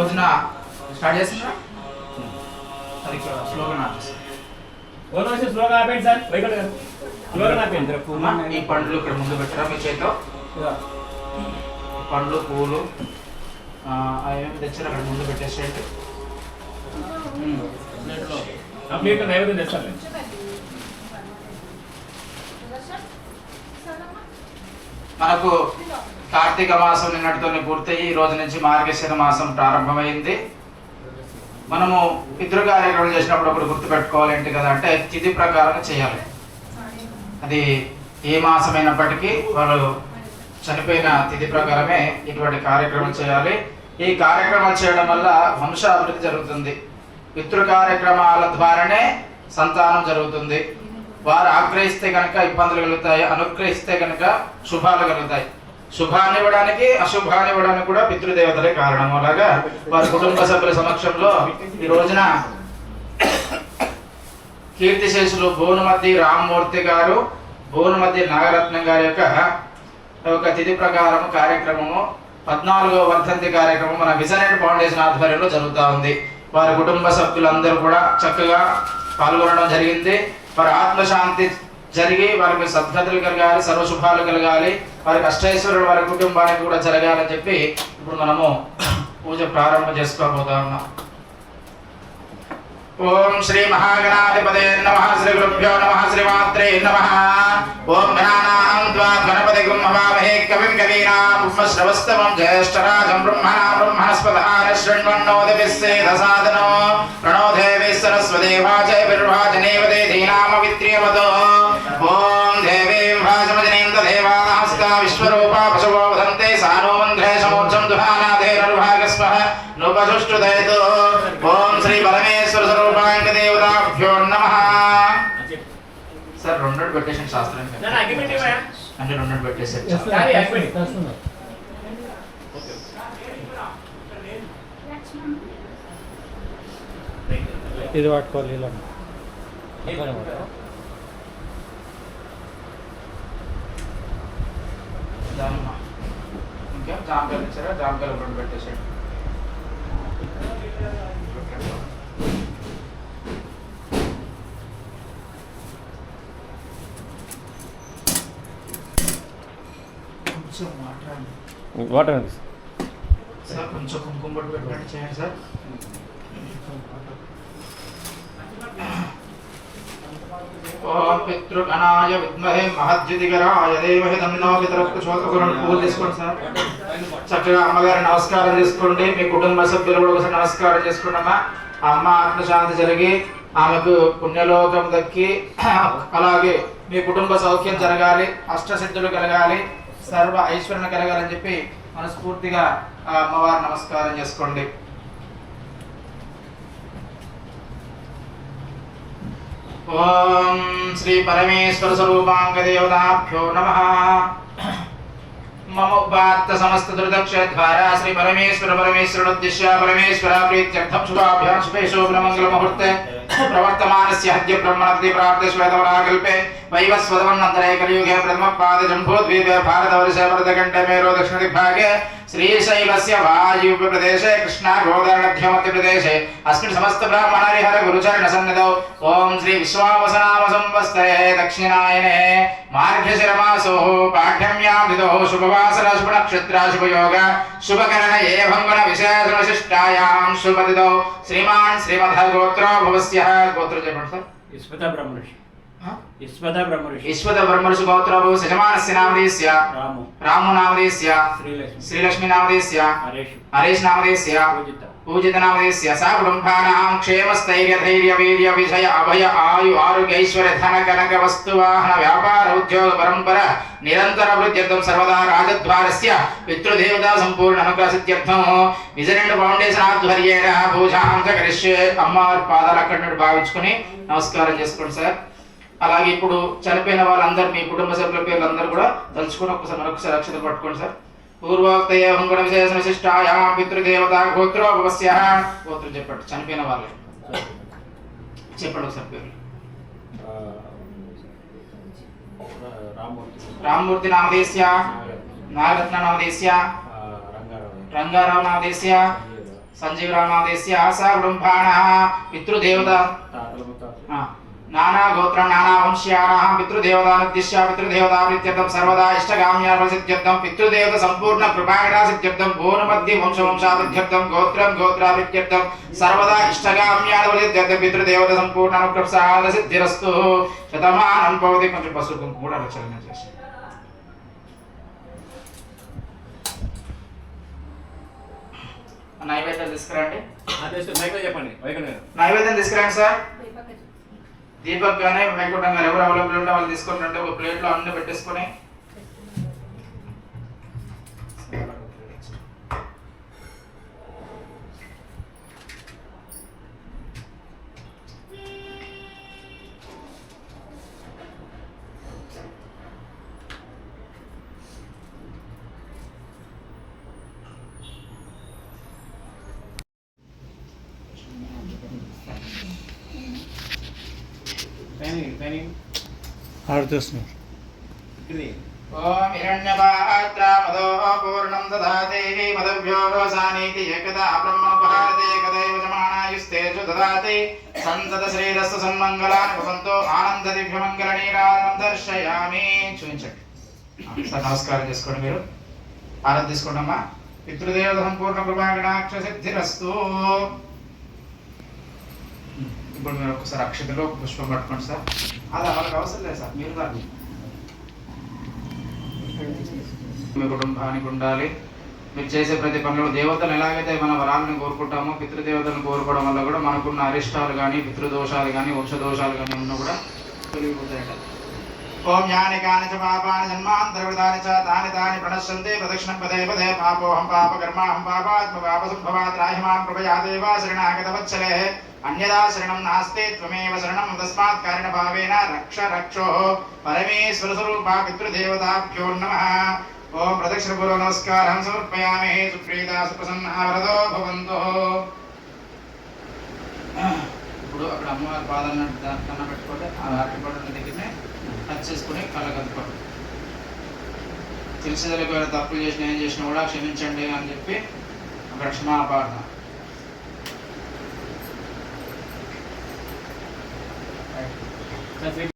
రోజున స్టార్ట్ చేస్తున్నా అది స్లోగన్ ఆఫీస్ ఓన్ వచ్చి స్లోగా ఆపేయండి సార్. వైకట్ గారు స్లోగా ఆపేయండి. ఈ పండ్లు ఇక్కడ ముందు పెట్టరా మీ చేతిలో? ఈ పండ్లు పువ్వులు ఆ, అవేమి తెచ్చారు? అక్కడ ముందు పెట్టేసేయండి. కంప్లీట్ నైవేద్యం తెస్తాను మనకు కార్తీక మాసం నిన్నటితోనే పూర్తయి ఈ రోజు నుంచి మార్గశిర మాసం ప్రారంభమైంది. మనము పితృ కార్యక్రమం చేసినప్పుడు ఒకటి గుర్తుపెట్టుకోవాలి ఏంటి కదా అంటే తిథి ప్రకారం చేయాలి. అది ఏ మాసమైనప్పటికీ వాళ్ళు చనిపోయిన తిథి ప్రకారమే ఇటువంటి కార్యక్రమం చేయాలి. ఈ కార్యక్రమాలు చేయడం వల్ల వంశాభివృద్ధి జరుగుతుంది. పితృ కార్యక్రమాల ద్వారానే సంతానం జరుగుతుంది. వారు ఆగ్రహిస్తే కనుక ఇబ్బందులు కలుగుతాయి అనుగ్రహిస్తే కనుక శుభాలు కలుగుతాయి. శుభాన్ని ఇవ్వడానికి అశుభాన్ని ఇవ్వడానికి కూడా పితృదేవతలే కారణం. అలాగా? వారి కుటుంబ సభ్యుల సమక్షంలో ఈ రోజున కీర్తిశేషులు భువనమతి రామ్మూర్తి గారు భువనమతి నాగరత్నం గారి యొక్క ఒక తిథి ప్రకారం కార్యక్రమము పద్నాలుగో వర్ధంతి కార్యక్రమం మన విజనెట్ ఫౌండేషన్ ఆధ్వర్యంలో జరుగుతూ ఉంది. వారి కుటుంబ సభ్యులందరూ కూడా చక్కగా పాల్గొనడం జరిగింది. వారి ఆత్మశాంతి జరిగి వారికి సద్గతులు కలగాలి సర్వశుభాలు కలగాలి. వారికి అష్టైశ్వరుడు వారి కుటుంబానికి కూడా జరగాలని చెప్పి ఇప్పుడు మనము పూజ ప్రారంభం చేసుకోబోతా ఉన్నాం. ఓం శ్రీ మహాగణాధిపతే నమ శ్రీ గురుభ్యో నమ శ్రీమాత్రే నమ. ఓం గణానాం ద్వా గణపతి గుమ్మవామహే కవిం కవీనాం ఉపశ్రవస్తమం జ్యేష్ఠరాజం బ్రహ్మణా బ్రహ్మణస్పదాన శృణ్వన్నోదభిస్సేదసాదనో ప్రణో ప్రణోదేవి సరస్వతి విర్వాచనేవదే విర్వాచనేవ విత్రియమతో నోపసుష్టుదయతో ఓం శ్రీ పరమేశ్వర స్వరూపాంగ దేవతాభ్యో నమ సార్ రెండు పెట్టేసిన శాస్త్రం అగ్గిపెట్టి ఇవ్వయా? అన్ని రెండు పెట్టేసారు అది అగ్గిపెట్టి ఇది పట్టుకోవాలి ఇలా అట్లానే పట్టుకో. జామ ఇంకా జామకాయలు ఇచ్చారా జామకాయలు రెండు పెట్టేసాడు కొంచెం వాటర్ సార్. కొంచెం కుంకుమ బొట్టు పెట్టండి. చేయండి సార్. ఓం పితృగణాయ విద్మహే మహద్యుతికరాయ దేవహి తన్నో పితరకు చోతకులను పూలు తీసుకోండి సార్. చక్కగా అమ్మగారి నమస్కారం చేసుకోండి. మీ కుటుంబ సభ్యులు కూడా ఒకసారి నమస్కారం చేసుకోండమ్మా అమ్మ. ఆత్మశాంతి జరిగి ఆమెకు పుణ్యలోకం దక్కి అలాగే మీ కుటుంబ సౌఖ్యం జరగాలి అష్టసిద్ధులు కలగాలి. సర్వ ఐశ్వర్యం కలగాలని చెప్పి మనస్ఫూర్తిగా అమ్మవారు నమస్కారం చేసుకోండి. ఓం శ్రీ పరమేశ్వర స్వరూపాంగ దేవతాభ్యో నమ. మమ ఉపాత్త సమస్త దుర్దక్షద్వారా శ్రీ పరమేశ్వర పరమేశ్వరుడుద్దిశ్య పరమేశ్వర ప్రీత్యర్థం శుభాభ్యాం శుభే శోభనమంగళ ముహూర్తే ప్రవర్తమానస్య హద్య బ్రహ్మణతి ప్రార్థ శ్వేతవరాకల్పే వైవస్వదమన్నంతరే కలియుగే ప్రథమ పాద జంబూద్వీపే భారతవర్ష భరతఖండే మేరో దక్షిణ దిగ్భాగే శ్రీశైలస్య వాయువ్య ప్రదేశే కృష్ణా గోదావరి మధ్య మధ్యప్రదేశే అస్మిన్ సమస్త బ్రాహ్మణ హరిహర గురుచరణ సన్నిధౌ ఓం శ్రీ విశ్వావసనామ సంవత్సరే దక్షిణాయనే మార్గశిరమాసో పాఠ్యమ్యాం దిదో. బ్రహ్మర్షి. గోత్రో రాము. రాము నామధేయస్య శ్రీలక్ష్మి. శ్రీలక్ష్మి నామధేయస్య హరేషు. హరీష్ నామధేయస్య పూజిత. పూజిత నామధేయస్య సా కుటుంబానాం క్షేమస్థైర్య ధైర్య వీర్య విజయ అభయ ఆయు ఆరోగ్యైశ్వర్య ధన కనక వస్తు వాహన వ్యాపార ఉద్యోగ పరంపర నిరంతర వృద్ధ్యర్థం సర్వదా రాజద్వారస్య పితృదేవతా సంపూర్ణ అనుగ్రహ సిద్ధ్యర్థం విజయరెండు ఫౌండేషన్ ఆధ్వర్యేణ పూజాం కరిష్యే. అమ్మవారి పాదాలు అక్కడి నుండి భావించుకొని నమస్కారం చేసుకోండి సార్. అలాగే ఇప్పుడు చనిపోయిన వాళ్ళందరూ మీ కుటుంబ సభ్యుల పేర్లు అందరూ కూడా తలుచుకొని ఒకసారి మరొకసారి అక్షత పట్టుకోండి సార్. పూర్వోక్తయ హుంగుణ విశేష విశిష్టాయా పితృదేవత గోత్రోపవస్య గోత్రం చెప్పండి చనిపోయిన వాళ్ళే. చెప్పండి ఒకసారి పేరు రామ్మూర్తి నామదేశ్య నాగరత్న నామదేశ్య రంగారావు రామ ఆదేశ ఆశా కుటుంబాణः పితృదేవత నానా గోత్ర నానా వంశ్యానాः పితృదేవతానుద్దిశ్య పితృదేవతాప్రీత్యర్థం సర్వదా ఇష్టగామ్యార్వసిద్ధ్యర్థం పితృదేవత సంపూర్ణ కృపాకటాసిద్ధ్యర్థం భూనమధ్య వంశవంశాభిధ్యర్థం గోత్రం గోత్రాభిత్యర్థం సర్వదా ఇష్టగామ్యార్వసిద్ధ్యర్థం పితృదేవత సంపూర్ణ అనుప్రసాద సిద్ధిరస్తు. శతమానం భవతి కొంచెం కుంకుమ కూడా రచన చేసి. నైవేద్యం తీసుకురండి. చెప్పండి. గారు. నైవేద్యం తీసుకురండి సార్. దీపక్ గానే వైకుంఠం గారు ఎవరు అవైలబుల్ ఉంటే వాళ్ళు తీసుకుంటుంటే ఒక ప్లేట్లో అన్ని పెట్టేసుకొని ట్రైనింగ్ ట్రైనింగ్ ఆడుతున్నారు ఇది ఓం హిరణ్యపాత్ర మదో పూర్ణం దదాతి మదవ్యోసానీతి ఏకదా బ్రహ్మణోపహారతే ఏకదైవ జమానాయుస్తేజు దదాతి సంతత శ్రీరస్తు సన్మంగళాని భవంతో ఆనంద దివ్యమంగళ నీరాజనం దర్శయామి చూపించండి ఆ, సార్ నమస్కారం చేసుకోండి మీరు ఆరాధ తీసుకోండమ్మా పితృదేవత సంపూర్ణ కృపాగణాక్ష సిద్ధిరస్తు ఇప్పుడు మీరు ఒకసారి అక్షతలో పుష్పం పట్టుకోండి సార్. అది వాళ్ళకి అవసరం లేదు సార్ మీరు దాన్ని. మీ కుటుంబానికి ఉండాలి. మీరు చేసే ప్రతి పనులు దేవతలు ఎలాగైతే మన వరాలను కోరుకుంటామో పితృదేవతలను కోరుకోవడం వల్ల కూడా మనకున్న అరిష్టాలు కానీ పితృదోషాలు కానీ వంశదోషాలు కానీ ఉన్నా కూడా తొలగిపోతాయట ఓం యాని కాని చ పాపాని జన్మాంతరవృతాని చ తాని తాని ప్రణశ్యంతే ప్రదక్షిణం పదే పదే పాపోహం పాప కర్మాహం పాపాత్మ పాప సంభవాత్ రాహిమాం కృపయా దేవా శరణాగత వత్సలే. అన్యదా శరణం నాస్తే త్వమేవ శరణం తస్మాత్ కారణ భావేన రక్ష రక్షో. పరమేశ్వర స్వరూపా పితృదేవతాభ్యో నమ. ఓం ప్రదక్షిణ పూర్వ నమస్కారం సమర్పయామి. సుప్రీత సుప్రసన్న వరదో భవంతు. ఇప్పుడు అక్కడ అమ్మవారి పాదాలను కన్నా పెట్టుకోండి. ఆ అరటి పడున్న దగ్గరనే టచ్ చేసుకుని కళ్ళకి అద్దుకోండి తెలిసి తెలియక తప్పులు చేసిన ఏం చేసినా కూడా క్షమించండి అని చెప్పి అక్కడ క్షమాపారణ that's it